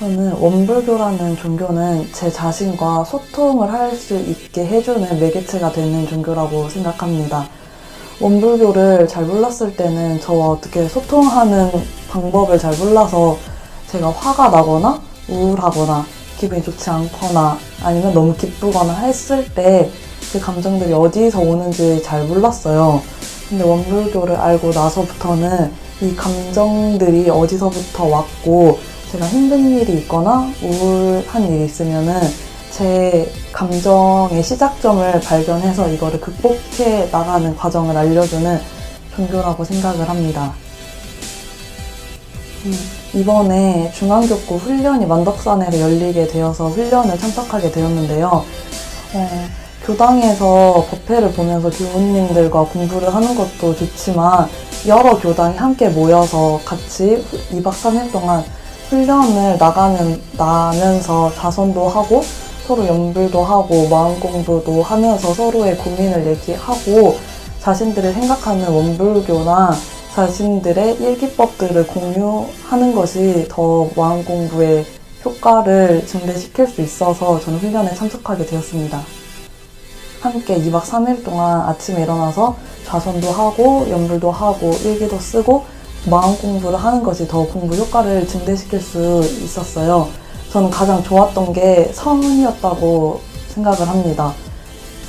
저는 원불교라는 종교는 제 자신과 소통을 할 수 있게 해주는 매개체가 되는 종교라고 생각합니다. 원불교를 잘 몰랐을 때는 저와 어떻게 소통하는 방법을 잘 몰라서 제가 화가 나거나 우울하거나 기분이 좋지 않거나 아니면 너무 기쁘거나 했을 때 그 감정들이 어디서 오는지 잘 몰랐어요. 근데 원불교를 알고 나서부터는 이 감정들이 어디서부터 왔고 제가 힘든 일이 있거나 우울한 일이 있으면은 제 감정의 시작점을 발견해서 이거를 극복해 나가는 과정을 알려주는 종교라고 생각을 합니다. 음, 이번에 중앙교구 훈련이 만덕산에서 열리게 되어서 훈련을 참석하게 되었는데요. 어, 교당에서 법회를 보면서 교우님들과 공부를 하는 것도 좋지만 여러 교당이 함께 모여서 같이 2박 3일 동안 훈련을 나가면, 나면서 자선도 하고 서로 연불도 하고 마음 공부도 하면서 서로의 고민을 얘기하고 자신들이 생각하는 원불교나 자신들의 일기법들을 공유하는 것이 더 마음 공부에 효과를 증대시킬 수 있어서 저는 훈련에 참석하게 되었습니다. 함께 2박 3일 동안 아침에 일어나서 좌선도 하고 연불도 하고 일기도 쓰고 마음 공부를 하는 것이 더 공부 효과를 증대시킬 수 있었어요. 저는 가장 좋았던 게 선이었다고 생각을 합니다.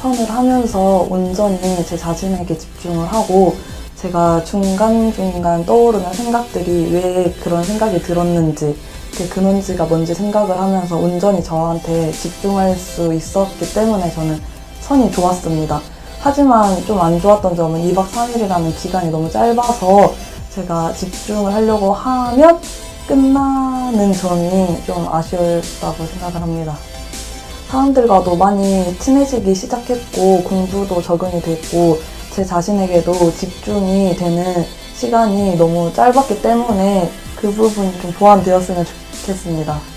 선을 하면서 온전히 제 자신에게 집중을 하고 제가 중간중간 떠오르는 생각들이 왜 그런 생각이 들었는지 그 근원지가 뭔지 생각을 하면서 온전히 저한테 집중할 수 있었기 때문에 저는 선이 좋았습니다. 하지만 좀 안 좋았던 점은 2박 3일이라는 기간이 너무 짧아서 제가 집중을 하려고 하면 끝나는 점이 좀 아쉬웠다고 생각을 합니다. 사람들과도 많이 친해지기 시작했고 공부도 적응이 됐고 제 자신에게도 집중이 되는 시간이 너무 짧았기 때문에 그 부분이 좀 보완되었으면 좋겠습니다.